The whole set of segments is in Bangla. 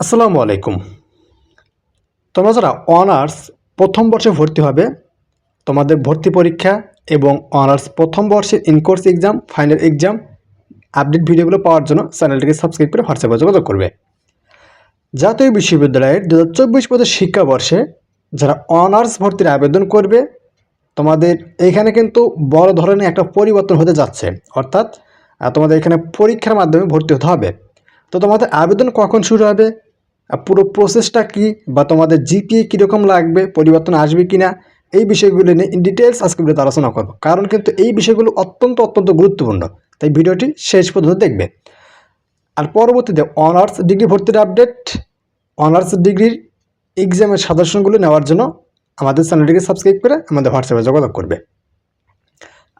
আসসালামু আলাইকুম। তোমরা যারা অনার্স প্রথম বর্ষে ভর্তি হবে, তোমাদের ভর্তি পরীক্ষা এবং অনার্স প্রথম বর্ষের incourse exam final exam update ভিডিওগুলো পাওয়ার জন্য চ্যানেলটিকে সাবস্ক্রাইব করে হোয়াটসঅ্যাপে যোগাযোগ করবে। জাতীয় বিশ্ববিদ্যালয়ের দু হাজার চব্বিশ পদের শিক্ষাবর্ষে যারা অনার্স ভর্তির আবেদন করবে, তোমাদের এইখানে কিন্তু বড় ধরনের একটা পরিবর্তন হতে যাচ্ছে। অর্থাৎ তোমাদের এখানে পরীক্ষার মাধ্যমে ভর্তি হতে হবে। তো তোমাদের আবেদন কখন শুরু হবে? পুরো প্রসেসটা কি বা তোমাদের জিপিএ কীরকম লাগবে, পরিবর্তন আসবে কি না এই বিষয়গুলো নিয়ে ইন ডিটেলস আজকে ভিডিওতে আলোচনা করব। কারণ কিন্তু এই বিষয়গুলো অত্যন্ত অত্যন্ত গুরুত্বপূর্ণ। তাই ভিডিওটি শেষ পর্যন্ত দেখবে। আর পরবর্তীতে অনার্স ডিগ্রি ভর্তির আপডেট অনার্স ডিগ্রির এক্সামের সাজেশনগুলো নেওয়ার জন্য আমাদের চ্যানেলটিকে সাবস্ক্রাইব করে আমাদের হোয়াটসঅ্যাপে যোগাযোগ করবে।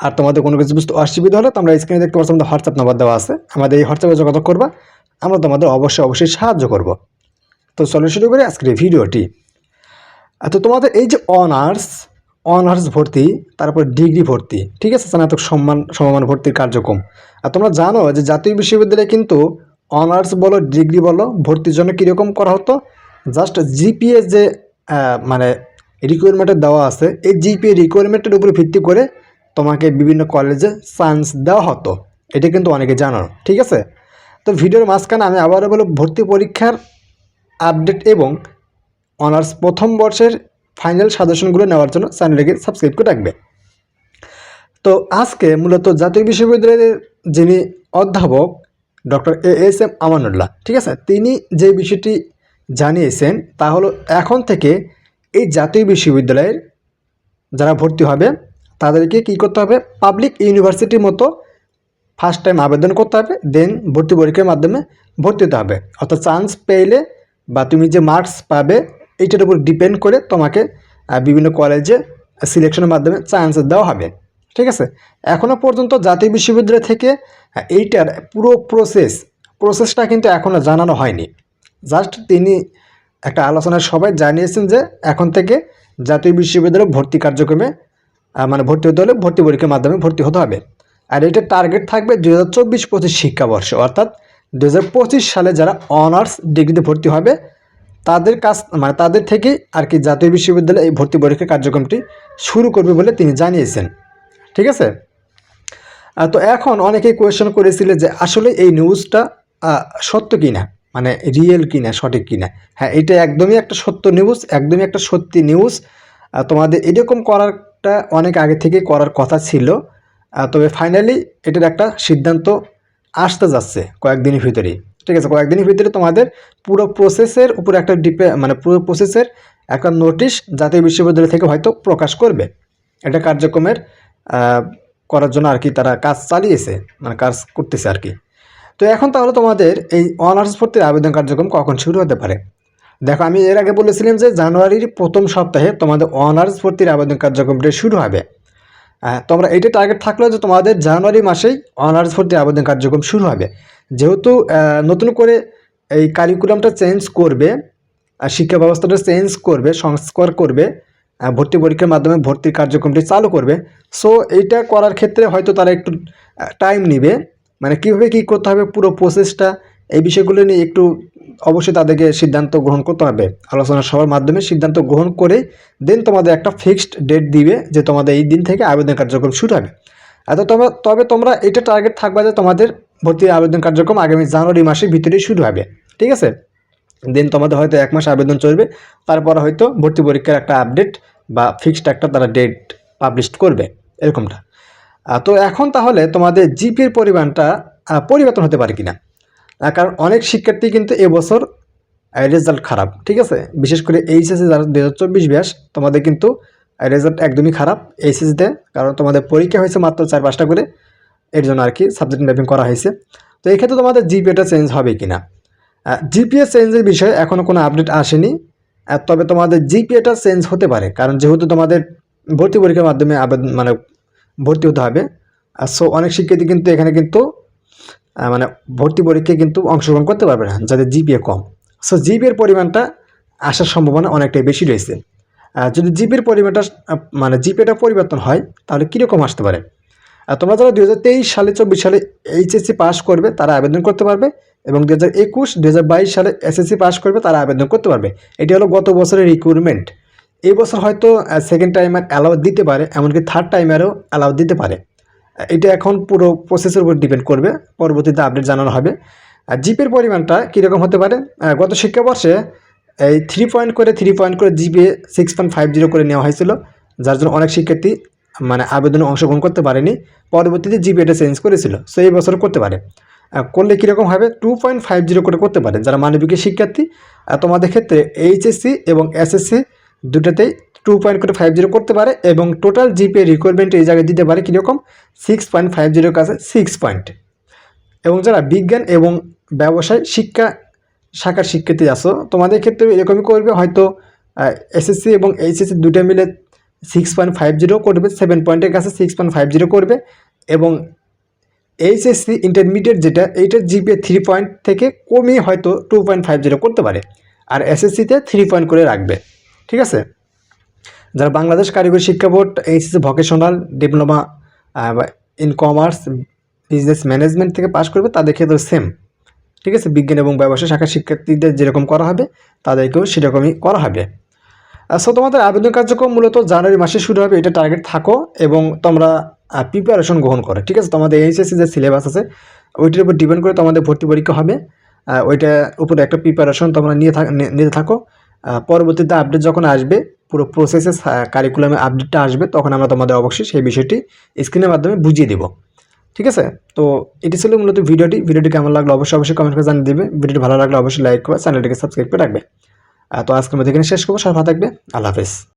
আর তোমাদের কোনো কিছু বুঝতে অসুবিধা হলে তোমরা স্ক্রিনে দেখতে পাচ্ছ আমাদের হোয়াটসঅ্যাপ নাম্বার দেওয়া আছে। আমাদের এই হোয়াটসঅ্যাপে যোগাযোগ করবা। আমরা তোমাদের অবশ্যই অবশ্যই সাহায্য করব। তো চলো শুরু করি আজকের ভিডিওটি তো তোমাদের এই যে অনার্স অনার্স ভর্তি, তারপর ডিগ্রি ভর্তি, ঠিক আছে? স্নাতক সম্মান, সমমান ভর্তির কার্যক্রম। আর তোমরা জানো যে জাতীয় বিশ্ববিদ্যালয়ে কিন্তু অনার্স বলো ডিগ্রি বলো, ভর্তির জন্য কীরকম করা হতো? জাস্ট জিপিএ যে মানে রিকোয়ারমেন্টের দেওয়া আছে, এই জিপিএ রিকোয়ারমেন্টের উপরে ভিত্তি করে তোমাকে বিভিন্ন কলেজে চান্স দেওয়া হতো। এটা কিন্তু অনেকে জানো, ঠিক আছে? তো ভিডিওর মাঝখানে আমি আবারও বলো ভর্তি পরীক্ষার আপডেট এবং অনার্স প্রথম বর্ষের ফাইনাল সাজেশনগুলো নেওয়ার জন্য চ্যানেলটিকে সাবস্ক্রাইব করে রাখবে। তো আজকে মূলত জাতীয় বিশ্ববিদ্যালয়ের যিনি অধ্যাপক doctor A S M Amanullah, ঠিক আছে? তিনি যে বিষয়টি জানিয়েছেন তা হলো এখন থেকে এই জাতীয় বিশ্ববিদ্যালয়ের যারা ভর্তি হবে, তাদেরকে কি করতে হবে? পাবলিক ইউনিভার্সিটির মতো ফার্স্ট টাইম আবেদন করতে হবে দেন ভর্তি পরীক্ষার মাধ্যমে ভর্তি হতে হবে। অর্থাৎ চান্স পেলে বা তুমি যে মার্কস পাবে এইটার উপর ডিপেন্ড করে তোমাকে বিভিন্ন কলেজে সিলেকশনের মাধ্যমে চান্স দেওয়া হবে। ঠিক আছে? এখনও পর্যন্ত জাতীয় বিশ্ববিদ্যালয় থেকে এইটার পুরো প্রসেস প্রসেসটা কিন্তু এখনও জানানো হয়নি। জাস্ট তিনি একটা আলোচনায় সবাই জানিয়েছেন যে, এখন থেকে জাতীয় বিশ্ববিদ্যালয় ভর্তি কার্যক্রমে মানে ভর্তি হতে হলে ভর্তি পরীক্ষার মাধ্যমে ভর্তি হতে হবে। আর এটার টার্গেট থাকবে দু হাজার চব্বিশ পঁচিশ শিক্ষাবর্ষে, অর্থাৎ দু হাজার পঁচিশ সালে যারা অনার্স ডিগ্রিতে ভর্তি হবে, তাদের কাছ মানে তাদের থেকেই আর কি জাতীয় বিশ্ববিদ্যালয়ে এই ভর্তি পরীক্ষা কার্যক্রমটি শুরু করবে বলে তিনি জানিয়েছেন। ঠিক আছে? তো এখন অনেকেই কোয়েশ্চেন করেছিল যে আসলে এই নিউজটা সত্য কিনা? মানে রিয়েল কিনা, সঠিক কিনা? হ্যাঁ এটা একদমই একটা সত্য নিউজ একদমই একটা সত্যি নিউজ তোমাদের এরকম করারটা অনেক আগে থেকে করার কথা ছিল। তবে ফাইনালি এটার একটা সিদ্ধান্ত আসতে যাচ্ছে কয়েকদিনের ভিতরেই। ঠিক আছে, কয়েকদিনের ভিতরে তোমাদের পুরো প্রসেসের উপর একটা ডিপে মানে পুরো প্রসেসের একটা নোটিশ জাতীয় বিশ্ববিদ্যালয় থেকে হয়তো প্রকাশ করবে। এটা কার্যক্রমের করার জন্য আর কি তারা কাজ চালিয়েছে মানে কাজ করতেছে আর কি। তো এখন তাহলে তোমাদের এই অনার্স ভর্তির আবেদন কার্যক্রম কখন শুরু হতে পারে? দেখো, আমি এর আগে বলেছিলাম যে জানুয়ারির প্রথম সপ্তাহে তোমাদের অনার্স ভর্তির আবেদন কার্যক্রমটা শুরু হবে। তোমরা এটা টার্গেট থাকল যে তোমাদের জানুয়ারি মাসেই অনার্স ভর্তি আবেদন কার্যক্রম শুরু হবে। যেহেতু নতুন করে এই কারিকুলামটা চেঞ্জ করবে শিক্ষা ব্যবস্থাটা চেঞ্জ করবে, সংস্কার করবে ভর্তি পরীক্ষার মাধ্যমে ভর্তির কার্যক্রমটি চালু করবে। সো এইটা করার ক্ষেত্রে হয়তো তারা একটু টাইম নেবে। মানে কীভাবে কী করতে হবে, পুরো প্রসেসটা এই বিষয়গুলো নিয়ে একটু অবশ্যই তাদেরকে সিদ্ধান্ত গ্রহণ করতে হবে। আলোচনা সভার মাধ্যমে সিদ্ধান্ত গ্রহণ করে দেন তোমাদের একটা ফিক্সড ডেট দিবে যে তোমাদের এই দিন থেকে আবেদন কার্যক্রম শুরু হবে। এত তোমরা তবে তোমরা এটা টার্গেট থাকবে যে তোমাদের ভর্তি আবেদন কার্যক্রম আগামী জানুয়ারি মাসের ভিতরেই শুরু হবে। ঠিক আছে? দেন তোমাদের হয়তো এক মাস আবেদন চলবে, তারপর হয়তো ভর্তি পরীক্ষার একটা আপডেট বা ফিক্সড একটা তারা ডেট পাবলিশ করবে, এরকমটা। তো এখন তাহলে তোমাদের জিপির পরিমাণটা পরিবর্তন হতে পারে কিনা? কারণ অনেক শিক্ষার্থী কিন্তু এবছর রেজাল্ট খারাপ, ঠিক আছে? বিশেষ করে এইচএসে যারা দু হাজার চব্বিশ ব্যাস, তোমাদের কিন্তু রেজাল্ট একদমই খারাপ এইচএসিতে কারণ তোমাদের পরীক্ষা হয়েছে মাত্র চার পাঁচটা করে, এর জন্য আর কি সাবজেক্ট ম্যাপিং করা হয়েছে। তো এই ক্ষেত্রে তোমাদের জিপিএটা চেঞ্জ হবে কি না জিপিএ চেঞ্জের বিষয়ে এখনও কোনো আপডেট আসেনি। তবে তোমাদের জিপিএটা চেঞ্জ হতে পারে, কারণ যেহেতু তোমাদের ভর্তি পরীক্ষার মাধ্যমে আবেদন মানে ভর্তি হতে হবে। সো অনেক শিক্ষার্থী কিন্তু এখানে কিন্তু মানে ভর্তি পরীক্ষায় কিন্তু অংশগ্রহণ করতে পারবে না, যাদের জিপিএ কম। সো জিপিএর পরিমাণটা আসার সম্ভাবনা অনেকটাই বেশি রয়েছে। যদি জিপির পরিমাণটা মানে জিপিএটা পরিবর্তন হয়, তাহলে কীরকম আসতে পারে? তোমরা যারা দুই হাজার তেইশ সালে, চব্বিশ সালে এইচএসসি পাস করবে, তারা আবেদন করতে পারবে। এবং দু হাজার একুশ দু সালে এসএসসি পাস করবে, তারা আবেদন করতে পারবে। এটি হলো গত বছরের রিক্রুটমেন্ট এই বছর হয়তো সেকেন্ড টাইমার অ্যালাউ দিতে পারে, এমনকি থার্ড টাইমারও অ্যালাউ দিতে পারে। এটা এখন পুরো প্রসেসের উপর ডিপেন্ড করবে, পরবর্তীতে আপডেট জানানো হবে। আর জিপের পরিমাণটা কীরকম হতে পারে? গত শিক্ষাবর্ষে এই থ্রি পয়েন্ট করে থ্রি পয়েন্ট করে জিপে সিক্স পয়েন্ট ফাইভ জিরো করে নেওয়া হয়েছিল, যার জন্য অনেক শিক্ষার্থী মানে আবেদনে অংশগ্রহণ করতে পারেনি। পরবর্তীতে জিপে এটা চেঞ্জ করেছিল সো এই বছর করতে পারে। করলে কীরকম হবে? টু পয়েন্ট ফাইভ জিরো করে করতে পারে, যারা মানবিকের শিক্ষার্থী। তোমাদের ক্ষেত্রে এইচএসসি এবং এসএসসি দুটাতেই টু পয়েন্ট করে ফাইভ জিরো করতে পারে এবং টোটাল জিপে রিকোয়ারমেন্ট এই জায়গায় দিতে পারে কীরকম? সিক্স পয়েন্ট ফাইভ জিরোর কাছে সিক্স পয়েন্ট এবং যারা বিজ্ঞান এবং ব্যবসায় শিক্ষা শাখার শিক্ষার্থী আসো তোমাদের ক্ষেত্রে এরকমই করবে, হয়তো এসএসসি এবং এইচএসসি দুটো মিলে সিক্স পয়েন্ট ফাইভ জিরো করবে সেভেন পয়েন্টের কাছে সিক্স পয়েন্ট ফাইভ জিরো করবে এবং এইচএসসি ইন্টারমিডিয়েট যেটা, এইটার জিপিএ থ্রি পয়েন্ট থেকে কমিয়ে হয়তো টু পয়েন্ট ফাইভ জিরো করতে পারে। আর এসএসসিতে থ্রি পয়েন্ট করে রাখবে। ঠিক আছে? যারা বাংলাদেশ কারিগরি শিক্ষা board HSC vocational diploma in commerce business management থেকে পাশ করবে, তাদের ক্ষেত্রে সেম ঠিক আছে? বিজ্ঞান এবং ব্যবসা শাখার শিক্ষার্থীদের যেরকম করা হবে, তাদেরকেও সেরকমই করা হবে। সো তোমাদের আবেদন কার্যক্রম মূলত জানুয়ারি মাসে শুরু হবে, এটা টার্গেট থাকো এবং তোমরা প্রিপারেশন গ্রহণ করো। ঠিক আছে? তোমাদের এইচএসসি যে সিলেবাস আছে, ওইটির উপর ডিপেন্ড করে তোমাদের ভর্তি পরীক্ষা হবে। ওইটার উপরে একটা প্রিপারেশন তোমরা নিয়ে নিতে থাকো। পরবর্তীতে আপডেট যখন আসবে পুরো প্রসেসে কারিকুলামে আপডেটটা আসবে, তখন আমরা তোমাদের অবশ্যই সেই বিষয়টি স্ক্রিনের মাধ্যমে বুঝিয়ে দেবো। ঠিক আছে? তো এটি ছিল মূলত ভিডিওটি। ভিডিওটি কেমন লাগল অবশ্যই অবশ্যই কমেন্ট করে জানিয়ে দেবে। ভিডিওটি ভালো লাগলে অবশ্যই লাইক করবে চ্যানেলটিকে সাবস্ক্রাইব করে রাখবে। তো আজকের মধ্যে এখানে শেষ করব। সব ভালো থাকবে। আল্লাহ হাফেজ।